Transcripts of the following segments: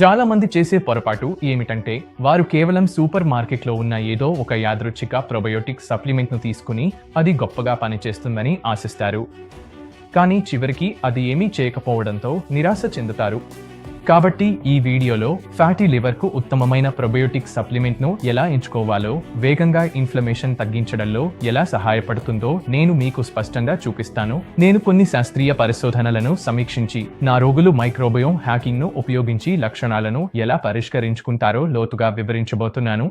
చాలా మంది చేసే పొరపాటు ఏమిటంటే వారు కేవలం సూపర్ మార్కెట్లో ఉన్న ఏదో ఒక యాదృచ్ఛిక ప్రొబయోటిక్ సప్లిమెంట్ను తీసుకుని అది గొప్పగా పనిచేస్తుందని ఆశిస్తారు. కానీ చివరికి అది ఏమీ చేయకపోవడంతో నిరాశ చెందుతారు. కాబట్టి ఈ వీడియోలో ఫ్యాటీ లివర్కు ఉత్తమమైన ప్రొబయోటిక్ సప్లిమెంట్ను ఎలా ఎంచుకోవాలో వేగంగా ఇన్ఫ్లమేషన్ తగ్గించడంలో ఎలా సహాయపడుతుందో నేను మీకు స్పష్టంగా చూపిస్తాను. నేను కొన్ని శాస్త్రీయ పరిశోధనలను సమీక్షించి నా రోగులు మైక్రోబయోమ్ హ్యాకింగ్ను ఉపయోగించి లక్షణాలను ఎలా పరిష్కరించుకుంటారో లోతుగా వివరించబోతున్నాను.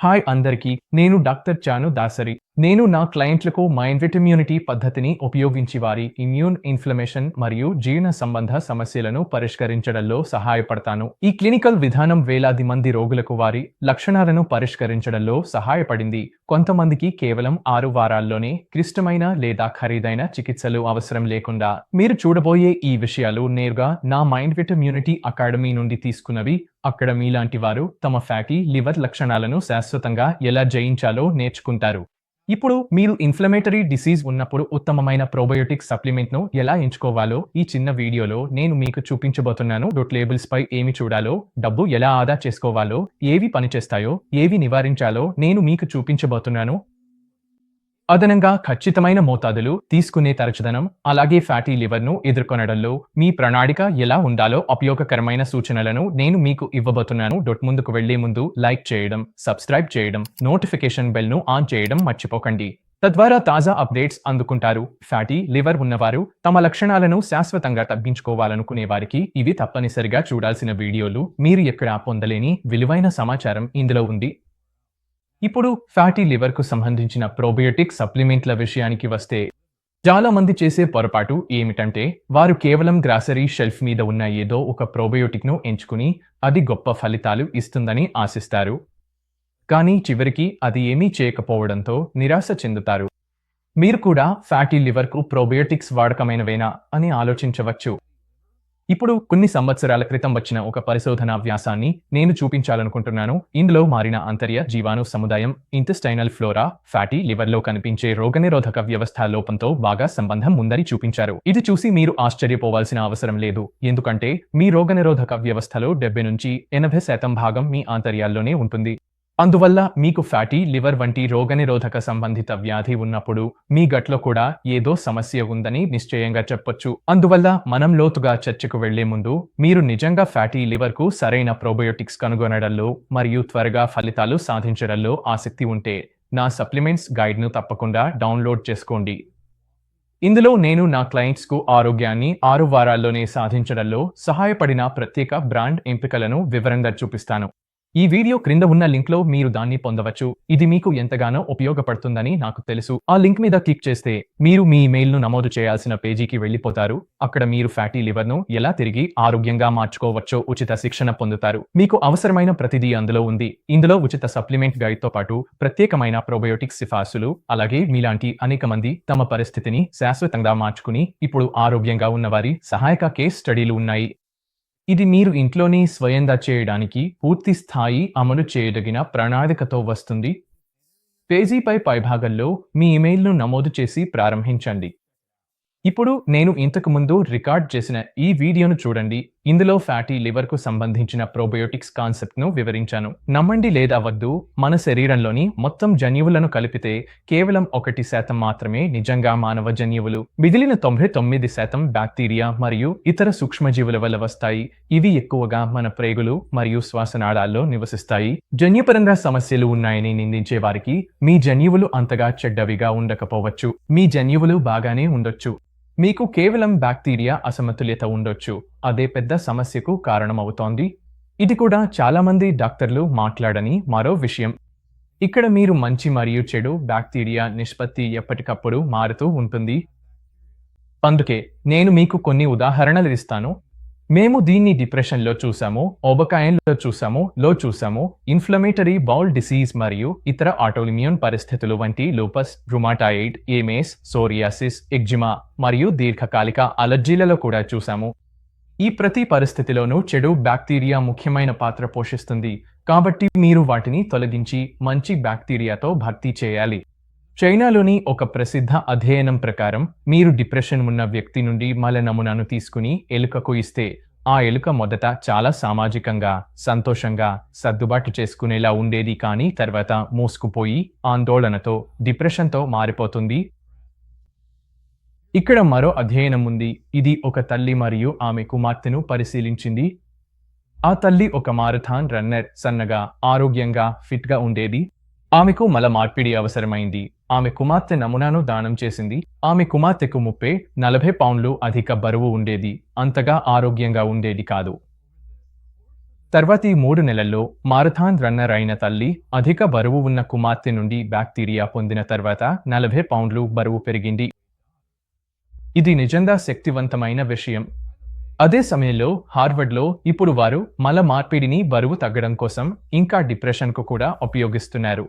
హాయ్ అందరికీ నేను డాక్టర్ చాను దాసరి. నేను నా క్లయింట్లకు మైండ్ ఇమ్యూనిటీ పద్ధతిని ఉపయోగించి వారి ఇమ్యూన్ ఇన్ఫ్లమేషన్ మరియు జీర్ణ సంబంధ సమస్యలను పరిష్కరించడంలో సహాయపడతాను. ఈ క్లినికల్ విధానం వేలాది మంది రోగులకు వారి లక్షణాలను పరిష్కరించడంలో సహాయపడింది. కొంతమందికి కేవలం ఆరు వారాల్లోనే క్లిష్టమైన లేదా ఖరీదైన చికిత్సలు అవసరం లేకుండా. మీరు చూడబోయే ఈ విషయాలు నేరుగా నా మైండ్విట్ ఇమ్యూనిటీ అకాడమీ నుండి తీసుకున్నవి. అక్కడ మీలాంటి వారు తమ ఫ్యాటీ లివర్ లక్షణాలను శాశ్వతంగా ఎలా జయించాలో నేర్చుకుంటారు. ఇప్పుడు మీరు ఇన్ఫ్లమేటరీ డిసీజ్ ఉన్నప్పుడు ఉత్తమమైన ప్రోబయోటిక్ సప్లిమెంట్ను ఎలా ఎంచుకోవాలో ఈ చిన్న వీడియోలో నేను మీకు చూపించబోతున్నాను. డొట్ లేబుల్స్ పై ఏమి చూడాలో డబ్బు ఎలా ఆదా చేసుకోవాలో ఏవి పనిచేస్తాయో ఏవి నివారించాలో నేను మీకు చూపించబోతున్నాను. అదనంగా ఖచ్చితమైన మోతాదులు తీసుకునే తరచుదనం అలాగే ఫ్యాటీ లివర్ను ఎదుర్కొనడంలో మీ ప్రణాళిక ఎలా ఉండాలో ఉపయోగకరమైన సూచనలను నేను మీకు ఇవ్వబోతున్నాను. డొట్ ముందుకు వెళ్ళే ముందు లైక్ చేయడం సబ్స్క్రైబ్ చేయడం నోటిఫికేషన్ బెల్ను ఆన్ చేయడం మర్చిపోకండి. తద్వారా తాజా అప్డేట్స్ అందుకుంటారు. ఫ్యాటీ లివర్ ఉన్నవారు తమ లక్షణాలను శాశ్వతంగా తగ్గించుకోవాలనుకునే వారికి ఇవి తప్పనిసరిగా చూడాల్సిన వీడియోలు. మీరు ఎక్కడా పొందలేని విలువైన సమాచారం ఇందులో ఉంది. ఇప్పుడు ఫ్యాటీ లివర్కు సంబంధించిన ప్రోబయోటిక్ సప్లిమెంట్ల విషయానికి వస్తే చాలా మంది చేసే పొరపాటు ఏమిటంటే వారు కేవలం గ్రాసరీ షెల్ఫ్ మీద ఉన్న ఏదో ఒక ప్రోబయోటిక్ను ఎంచుకుని అది గొప్ప ఫలితాలు ఇస్తుందని ఆశిస్తారు. కానీ చివరికి అది ఏమీ చేయకపోవడంతో నిరాశ చెందుతారు. మీరు కూడా ఫ్యాటీ లివర్కు ప్రోబయోటిక్స్ వాడకమైనవేనా అని ఆలోచించవచ్చు. ఇప్పుడు కొన్ని సంవత్సరాల క్రితం వచ్చిన ఒక పరిశోధన వ్యాసాన్ని నేను చూపించాలనుకుంటున్నాను. ఇందులో మారిన అంతర్య జీవాణు సముదాయం ఇంటెస్టైనల్ ఫ్లోరా ఫ్యాటీ లివర్లో కనిపించే రోగనిరోధక వ్యవస్థ లోపంతో బాగా సంబంధం ఉందని చూపించారు. ఇది చూసి మీరు ఆశ్చర్యపోవాల్సిన అవసరం లేదు. ఎందుకంటే మీ రోగనిరోధక వ్యవస్థలో డెబ్బై నుంచి ఎనభై శాతం భాగం మీ ఆంతర్యాల్లోనే ఉంటుంది. అందువల్ల మీకు ఫ్యాటీ లివర్ వంటి రోగనిరోధక సంబంధిత వ్యాధి ఉన్నప్పుడు మీ గట్లో కూడా ఏదో సమస్య ఉందని నిశ్చయంగా చెప్పొచ్చు. అందువల్ల మనం లోతుగా చర్చకు వెళ్ళే ముందు మీరు నిజంగా ఫ్యాటీ లివర్కు సరైన ప్రోబయోటిక్స్ కనుగొనడంలో మరియు త్వరగా ఫలితాలు సాధించడంలో ఆసక్తి ఉంటే నా సప్లిమెంట్స్ గైడ్ను తప్పకుండా డౌన్లోడ్ చేసుకోండి. ఇందులో నేను నా క్లయింట్స్కు ఆరోగ్యాన్ని ఆరు వారాల్లోనే సాధించడంలో సహాయపడిన ప్రత్యేక బ్రాండ్ ఎంపికలను వివరంగా చూపిస్తాను. ఈ వీడియో క్రింద ఉన్న లింక్లో మీరు దాన్ని పొందవచ్చు. ఇది మీకు ఎంతగానో ఉపయోగపడుతుందని నాకు తెలుసు. ఆ లింక్ మీద క్లిక్ చేస్తే మీరు మీ ఇమెయిల్ను నమోదు చేయాల్సిన పేజీకి వెళ్ళిపోతారు. అక్కడ మీరు ఫ్యాటీ లివర్ను ఎలా తిరిగి ఆరోగ్యంగా మార్చుకోవచ్చో ఉచిత శిక్షణ పొందుతారు. మీకు అవసరమైన ప్రతిదీ అందులో ఉంది. ఇందులో ఉచిత సప్లిమెంట్ గైడ్తో పాటు ప్రత్యేకమైన ప్రోబయోటిక్ సిఫార్సులు అలాగే మీలాంటి అనేక మంది తమ పరిస్థితిని శాశ్వతంగా మార్చుకుని ఇప్పుడు ఆరోగ్యంగా ఉన్నవారి సహాయక కేస్ స్టడీలు ఉన్నాయి. ఇది మీరు ఇంట్లోనే స్వయంగా చేయడానికి పూర్తి స్థాయి అమలు చేయదగిన ప్రణాళికతో వస్తుంది. పేజీపై పైభాగంలో మీ ఇమెయిల్ను నమోదు చేసి ప్రారంభించండి. ఇప్పుడు నేను ఇంతకు ముందు రికార్డ్ చేసిన ఈ వీడియోను చూడండి. ఇందులో ఫ్యాటీ లివర్కు సంబంధించిన ప్రోబయోటిక్స్ కాన్సెప్ట్ను వివరించాను. నమ్మండి లేదా వద్దు మన శరీరంలోని మొత్తం జన్యువులను కలిపితే కేవలం ఒకటి శాతం మాత్రమే నిజంగా మానవ జన్యువులు. మిగిలిన తొంభై తొమ్మిది శాతం బ్యాక్టీరియా మరియు ఇతర సూక్ష్మజీవుల వల్ల వస్తాయి. ఇవి ఎక్కువగా మన ప్రేగులు మరియు శ్వాసనాళాల్లో నివసిస్తాయి. జన్యుపరంగా సమస్యలు ఉన్నాయని నిందించే వారికి మీ జన్యువులు అంతగా చెడ్డవిగా ఉండకపోవచ్చు. మీ జన్యువులు బాగానే ఉండొచ్చు. మీకు కేవలం బ్యాక్టీరియా అసమతుల్యత ఉండొచ్చు. అదే పెద్ద సమస్యకు కారణమవుతోంది. ఇది కూడా చాలామంది డాక్టర్లు మాట్లాడని మరో విషయం. ఇక్కడ మీరు మంచి మరియు చెడు బ్యాక్టీరియా నిష్పత్తి ఎప్పటికప్పుడు మారుతూ ఉంటుంది. అందుకే నేను మీకు కొన్ని ఉదాహరణలు ఇస్తాను. మేము దీన్ని డిప్రెషన్లో చూసాము ఓబకాయంలో చూసాము లో చూసాము ఇన్ఫ్లమేటరీ బౌల్ డిసీజ్ మరియు ఇతర ఆటోలిమ్యూన్ పరిస్థితులు వంటి lupus rheumatoid MS psoriasis eczema మరియు దీర్ఘకాలిక అలర్జీలలో కూడా చూసాము. ఈ ప్రతి పరిస్థితిలోనూ చెడు బ్యాక్టీరియా ముఖ్యమైన పాత్ర పోషిస్తుంది. కాబట్టి మీరు వాటిని తొలగించి మంచి బ్యాక్టీరియాతో భర్తీ చేయాలి. చైనాలోని ఒక ప్రసిద్ధ అధ్యయనం ప్రకారం మీరు డిప్రెషన్ ఉన్న వ్యక్తి నుండి మల నమూనాను తీసుకుని ఎలుకకు ఇస్తే ఆ ఎలుక మొదట చాలా సామాజికంగా సంతోషంగా సర్దుబాటు చేసుకునేలా ఉండేది కానీ తర్వాత మోసుకుపోయి ఆందోళనతో డిప్రెషన్తో మారిపోతుంది. ఇక్కడ మరో అధ్యయనం ఉంది. ఇది ఒక తల్లి మరియు ఆమె కుమార్తెను పరిశీలించింది. ఆ తల్లి ఒక మారథాన్ రన్నర్ సన్నగా ఆరోగ్యంగా ఫిట్గా ఉండేది. ఆమెకు మల మార్పిడి అవసరమైంది. ఆమె కుమార్తె నమూనాను దానం చేసింది. ఆమె కుమార్తెకు ముప్పై నలభై పౌండ్లు అధిక బరువు ఉండేది. అంతగా ఆరోగ్యంగా ఉండేది కాదు. తర్వాతి మూడు నెలల్లో మారథాన్ రన్నర్ అయిన తల్లి అధిక బరువు ఉన్న కుమార్తె నుండి బ్యాక్టీరియా పొందిన తర్వాత నలభై పౌండ్లు బరువు పెరిగింది. ఇది నిజంగా శక్తివంతమైన విషయం. అదే సమయంలో హార్వర్డ్లో ఇప్పుడు వారు మల మార్పిడిని బరువు తగ్గడం కోసం ఇంకా డిప్రెషన్కు కూడా ఉపయోగిస్తున్నారు.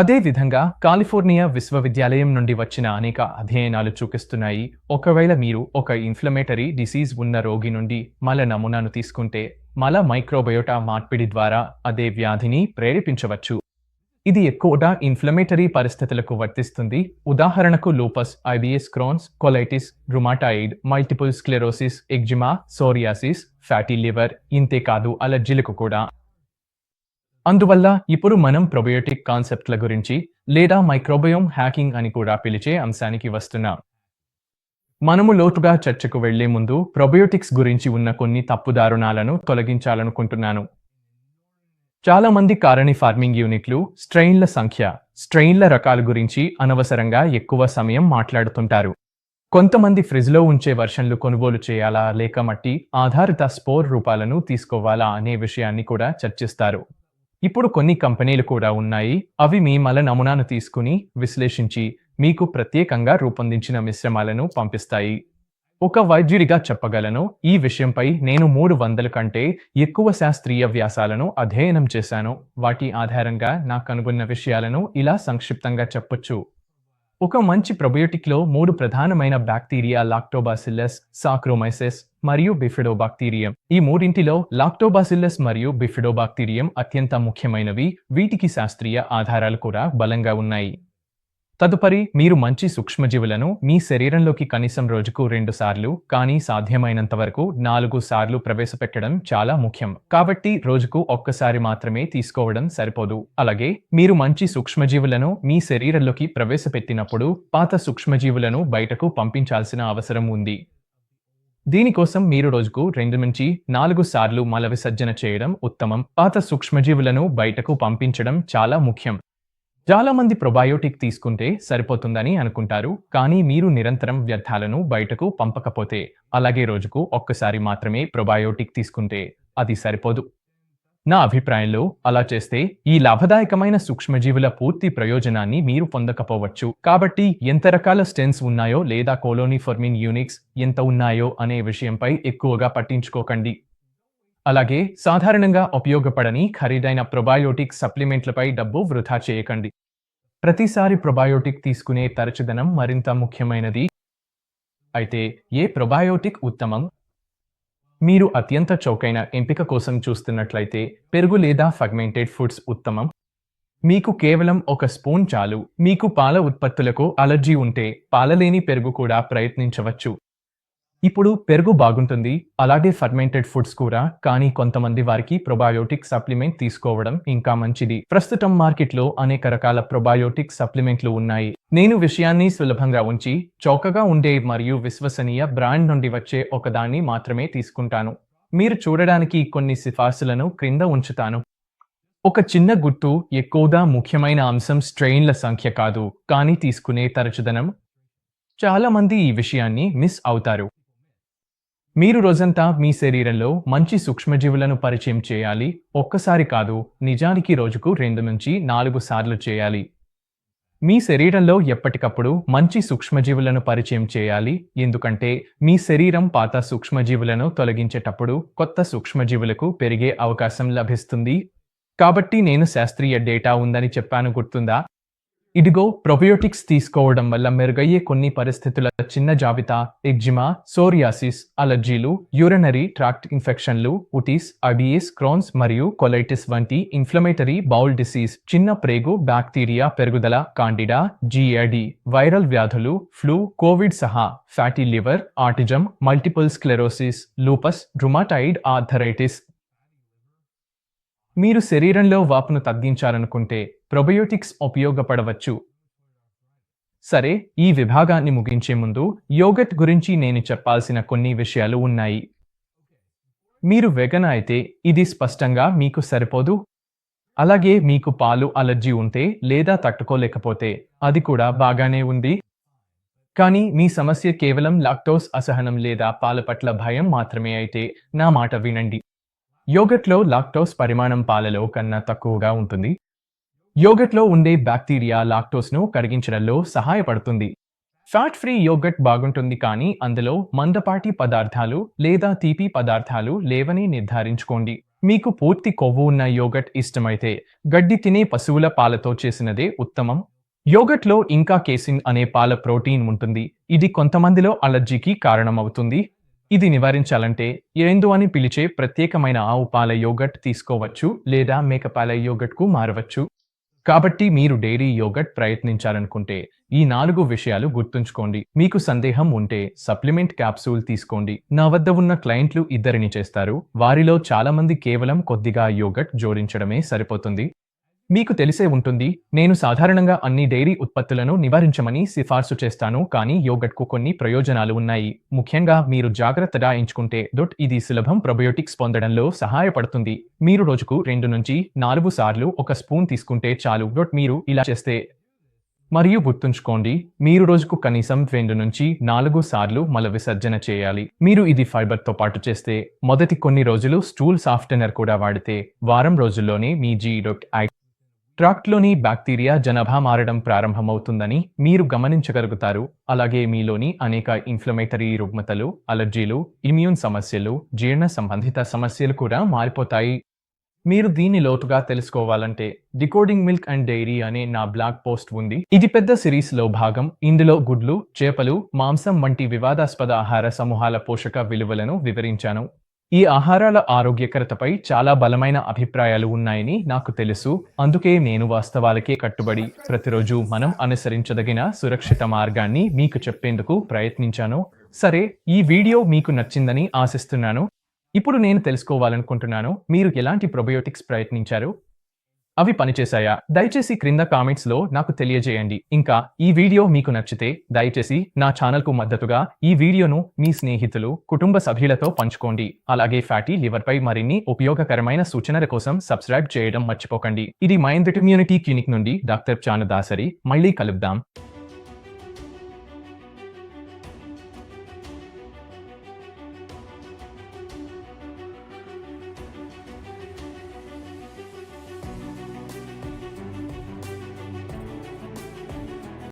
అదే విధంగా కాలిఫోర్నియా విశ్వవిద్యాలయం నుండి వచ్చిన అనేక అధ్యయనాలు చూపిస్తున్నాయి. ఒకవేళ మీరు ఒక ఇన్ఫ్లమేటరీ డిసీజ్ ఉన్న రోగి నుండి మల నమూనాను తీసుకుంటే మల మైక్రోబయోటా మార్పిడి ద్వారా అదే వ్యాధిని ప్రేరేపించవచ్చు. ఇది ఎక్కువగా ఇన్ఫ్లమేటరీ పరిస్థితులకు వర్తిస్తుంది. ఉదాహరణకు lupus IBS Crohn's colitis rheumatoid multiple sclerosis eczema psoriasis fatty liver ఇంతే కాదు అలర్జీలకు కూడా. అందువల్ల ఇప్పుడు మనం ప్రొబయోటిక్ కాన్సెప్ట్ల గురించి లేదా మైక్రోబయోమ్ హ్యాకింగ్ అని కూడా పిలిచే అంశానికి వస్తున్నాం. మనము లోతుగా చర్చకు వెళ్ళే ముందు ప్రొబయోటిక్స్ గురించి ఉన్న కొన్ని తప్పుదారుణాలను తొలగించాలనుకుంటున్నాను. చాలా మంది కారణి ఫార్మింగ్ యూనిట్లు స్ట్రెయిన్ల సంఖ్య స్ట్రెయిన్ల రకాల గురించి అనవసరంగా ఎక్కువ సమయం మాట్లాడుతుంటారు. కొంతమంది ఫ్రిజ్లో ఉంచే వర్షన్లు కొనుగోలు చేయాలా లేక మట్టి ఆధారిత స్పోర్ రూపాలను తీసుకోవాలా అనే విషయాన్ని కూడా చర్చిస్తారు. ఇప్పుడు కొన్ని కంపెనీలు కూడా ఉన్నాయి. అవి మీ మల నమూనాను తీసుకుని విశ్లేషించి మీకు ప్రత్యేకంగా రూపొందించిన మిశ్రమాలను పంపిస్తాయి. ఒక వైద్యుడిగా చెప్పగలను ఈ విషయంపై నేను మూడు వందల కంటే ఎక్కువ శాస్త్రీయ వ్యాసాలను అధ్యయనం చేశాను. వాటి ఆధారంగా నాకు కనుగొన్న విషయాలను ఇలా సంక్షిప్తంగా చెప్పొచ్చు. ఒక మంచి ప్రొబయోటిక్లో మూడు ప్రధానమైన బ్యాక్టీరియా లాక్టోబాసిల్లస్ సాక్రోమైసిస్ మరియు బిఫిడోబాక్టీరియం. ఈ మూడింటిలో లాక్టోబాసిల్లస్ మరియు బిఫిడోబాక్టీరియం అత్యంత ముఖ్యమైనవి. వీటికి శాస్త్రీయ ఆధారాలు కూడా బలంగా ఉన్నాయి. తదుపరి మీరు మంచి సూక్ష్మజీవులను మీ శరీరంలోకి కనీసం రోజుకు రెండు సార్లు కానీ సాధ్యమైనంత వరకు నాలుగు సార్లు ప్రవేశపెట్టడం చాలా ముఖ్యం. కాబట్టి రోజుకు ఒక్కసారి మాత్రమే తీసుకోవడం సరిపోదు. అలాగే మీరు మంచి సూక్ష్మజీవులను మీ శరీరంలోకి ప్రవేశపెట్టినప్పుడు పాత సూక్ష్మజీవులను బయటకు పంపించాల్సిన అవసరం ఉంది. దీనికోసం మీరు రోజుకు రెండు నుంచి నాలుగు సార్లు మల విసర్జన చేయడం ఉత్తమం. పాత సూక్ష్మజీవులను బయటకు పంపించడం చాలా ముఖ్యం. చాలామంది ప్రొబయోటిక్ తీసుకుంటే సరిపోతుందని అనుకుంటారు కానీ మీరు నిరంతరం వ్యర్థాలను బయటకు పంపకపోతే అలాగే రోజుకు ఒక్కసారి మాత్రమే ప్రొబయోటిక్ తీసుకుంటే అది సరిపోదు. నా అభిప్రాయంలో అలా చేస్తే ఈ లాభదాయకమైన సూక్ష్మజీవుల పూర్తి ప్రయోజనాన్ని మీరు పొందకపోవచ్చు. కాబట్టి ఎంత రకాల స్టెన్స్ ఉన్నాయో లేదా కోలోనీ ఫర్మిన్ యూనిక్స్ ఎంత ఉన్నాయో అనే విషయంపై ఎక్కువగా పట్టించుకోకండి. అలాగే సాధారణంగా ఉపయోగపడని ఖరీదైన ప్రొబయోటిక్ సప్లిమెంట్లపై డబ్బు వృధా చేయకండి. ప్రతిసారి ప్రొబయోటిక్ తీసుకునే తరచుదనం మరింత ముఖ్యమైనది. అయితే ఏ ప్రొబయోటిక్ ఉత్తమం? మీరు అత్యంత చౌకైన ఎంపిక కోసం చూస్తున్నట్లయితే పెరుగు లేదా ఫగ్మెంటెడ్ ఫుడ్స్ ఉత్తమం. మీకు కేవలం ఒక స్పూన్ చాలు. మీకు పాల ఉత్పత్తులకు అలర్జీ ఉంటే పాలలేని పెరుగు కూడా ప్రయత్నించవచ్చు. ఇప్పుడు పెరుగు బాగుంటుంది. అలాగే ఫర్మెంటెడ్ ఫుడ్స్ కూడా. కానీ కొంతమంది వారికి ప్రొబయోటిక్ సప్లిమెంట్ తీసుకోవడం ఇంకా మంచిది. ప్రస్తుతం మార్కెట్లో అనేక రకాల ప్రొబయోటిక్ సప్లిమెంట్లు ఉన్నాయి. నేను విషయాన్ని సులభంగా ఉంచి చౌకగా ఉండే మరియు విశ్వసనీయ బ్రాండ్ నుండి వచ్చే ఒకదాన్ని మాత్రమే తీసుకుంటాను. మీరు చూడడానికి కొన్ని సిఫార్సులను క్రింద ఉంచుతాను. ఒక చిన్న గుర్తు ఎక్కువగా ముఖ్యమైన అంశం స్ట్రెయిన్ల సంఖ్య కాదు. కానీ తీసుకునే తరచుదనం. చాలామంది ఈ విషయాన్ని మిస్ అవుతారు. మీరు రోజంతా మీ శరీరంలో మంచి సూక్ష్మజీవులను పరిచయం చేయాలి. ఒక్కసారి కాదు నిజానికి రోజుకు రెండు నుంచి నాలుగు సార్లు చేయాలి. మీ శరీరంలో ఎప్పటికప్పుడు మంచి సూక్ష్మజీవులను పరిచయం చేయాలి. ఎందుకంటే మీ శరీరం పాత సూక్ష్మజీవులను తొలగించేటప్పుడు కొత్త సూక్ష్మజీవులకు పెరిగే అవకాశం లభిస్తుంది. కాబట్టి నేను శాస్త్రీయ డేటా ఉందని చెప్పాను గుర్తుందా? ఇదిగో ప్రొబయోటిక్స్ తీసుకోవడం వల్ల మెరుగయ్యే కొన్ని పరిస్థితుల చిన్న జాబితా ఎగ్జిమా సోరియాసిస్ అలర్జీలు యూరినరీ ట్రాక్ట్ ఇన్ఫెక్షన్లు ఉటిస్ అబియస్ క్రోన్స్ మరియు కొలైటిస్ వంటి ఇన్ఫ్లమేటరీ బౌల్ డిసీజ్ చిన్న ప్రేగు బ్యాక్టీరియా పెరుగుదల కాండిడా జిఏడి వైరల్ వ్యాధులు ఫ్లూ కోవిడ్ సహా fatty liver autism multiple sclerosis lupus rheumatoid arthritis మీరు శరీరంలో వాపును తగ్గించాలనుకుంటే ప్రొబయోటిక్స్ ఉపయోగపడవచ్చు. సరే ఈ విభాగాన్ని ముగించే ముందు యోగట్ గురించి నేను చెప్పాల్సిన కొన్ని విషయాలు ఉన్నాయి. మీరు వెగన్ అయితే ఇది స్పష్టంగా మీకు సరిపోదు. అలాగే మీకు పాలు అలర్జీ ఉంటే లేదా తట్టుకోలేకపోతే అది కూడా బాగానే ఉంది. కానీ మీ సమస్య కేవలం లాక్టోస్ అసహనం లేదా పాల పట్ల భయం మాత్రమే అయితే నా మాట వినండి. యోగట్లో లాక్టోస్ పరిమాణం పాలలో కన్నా తక్కువగా ఉంటుంది. యోగట్లో ఉండే బ్యాక్టీరియా లాక్టోస్ను కరిగించడంలో సహాయపడుతుంది. ఫ్యాట్ ఫ్రీ యోగట్ బాగుంటుంది కానీ అందులో మందపాటి పదార్థాలు లేదా తీపి పదార్థాలు లేవని నిర్ధారించుకోండి. మీకు పూర్తి కొవ్వు ఉన్న యోగట్ ఇష్టమైతే గడ్డి తినే పశువుల పాలతో చేసినదే ఉత్తమం. యోగట్లో ఇంకా కేసిన్ అనే పాల ప్రోటీన్ ఉంటుంది. ఇది కొంతమందిలో అలర్జీకి కారణమవుతుంది. ఇది నివారించాలంటే ఏందు అని పిలిచే ప్రత్యేకమైన ఆవు పాల యోగట్ తీసుకోవచ్చు లేదా మేకపాల యోగట్కు మారవచ్చు. కాబట్టి మీరు డైరీ యోగట్ ప్రయత్నించాలనుకుంటే ఈ నాలుగు విషయాలు గుర్తుంచుకోండి. మీకు సందేహం ఉంటే సప్లిమెంట్ క్యాప్సూల్ తీసుకోండి. నా వద్ద ఉన్న క్లయింట్లు ఇద్దరిని చేస్తారు. వారిలో చాలామంది కేవలం కొద్దిగా యోగట్ జోడించడమే సరిపోతుంది. మీకు తెలిసే ఉంటుంది నేను సాధారణంగా అన్ని డైరీ ఉత్పత్తులను నివారించమని సిఫార్సు చేస్తాను కానీ యోగట్కు కొన్ని ప్రయోజనాలు ఉన్నాయి. ముఖ్యంగా మీరు జాగ్రత్తగా ఎంచుకుంటే దొట్ ఇది సులభం ప్రొబయోటిక్స్ పొందడంలో సహాయపడుతుంది. మీరు రోజుకు రెండు నుంచి నాలుగు సార్లు ఒక స్పూన్ తీసుకుంటే చాలు దొట్ మీరు ఇలా చేస్తే మరియు గుర్తుంచుకోండి మీరు రోజుకు కనీసం రెండు నుంచి నాలుగు సార్లు మల విసర్జన చేయాలి. మీరు ఇది ఫైబర్తో పాటు చేస్తే మొదటి కొన్ని రోజులు స్టూల్ సాఫ్ట్వేర్ కూడా వాడితే వారం రోజుల్లోనే మీ జీ డొట్ ఐ ట్రాక్ట్లోని బ్యాక్టీరియా జనాభా మారడం ప్రారంభమవుతుందని మీరు గమనించగలుగుతారు. అలాగే మీలోని అనేక ఇన్ఫ్లమేటరీ రుగ్మతలు అలర్జీలు ఇమ్యూన్ సమస్యలు జీర్ణ సంబంధిత సమస్యలు కూడా మారిపోతాయి. మీరు దీన్ని లోతుగా తెలుసుకోవాలంటే డికోడింగ్ మిల్క్ అండ్ డైరీ అనే నా బ్లాగ్ పోస్ట్ ఉంది. ఇది పెద్ద సిరీస్లో భాగం. ఇందులో గుడ్లు చేపలు మాంసం వంటి వివాదాస్పద ఆహార సమూహాల పోషక విలువలను వివరించాను. ఈ ఆహారాల ఆరోగ్యకరతపై చాలా బలమైన అభిప్రాయాలు ఉన్నాయని నాకు తెలుసు. అందుకే నేను వాస్తవాలకే కట్టుబడి ప్రతిరోజు మనం అనుసరించదగిన సురక్షిత మార్గాన్ని మీకు చెప్పేందుకు ప్రయత్నించాను. సరే ఈ వీడియో మీకు నచ్చిందని ఆశిస్తున్నాను. ఇప్పుడు నేను తెలుసుకోవాలనుకుంటున్నాను. మీరు ఎలాంటి ప్రొబయోటిక్స్ ప్రయత్నించారు? అవి పనిచేశాయా? దయచేసి క్రింద కామెంట్స్లో నాకు తెలియజేయండి. ఇంకా ఈ వీడియో మీకు నచ్చితే దయచేసి నా ఛానల్కు మద్దతుగా ఈ వీడియోను మీ స్నేహితులు కుటుంబ సభ్యులతో పంచుకోండి. అలాగే ఫ్యాటీ లివర్ పై మరిన్ని ఉపయోగకరమైన సూచనల కోసం సబ్స్క్రైబ్ చేయడం మర్చిపోకండి. ఇది మైండ్ కమ్యూనిటీ క్లినిక్ నుండి డాక్టర్ చానదాసరి. మళ్ళీ కలుద్దాం.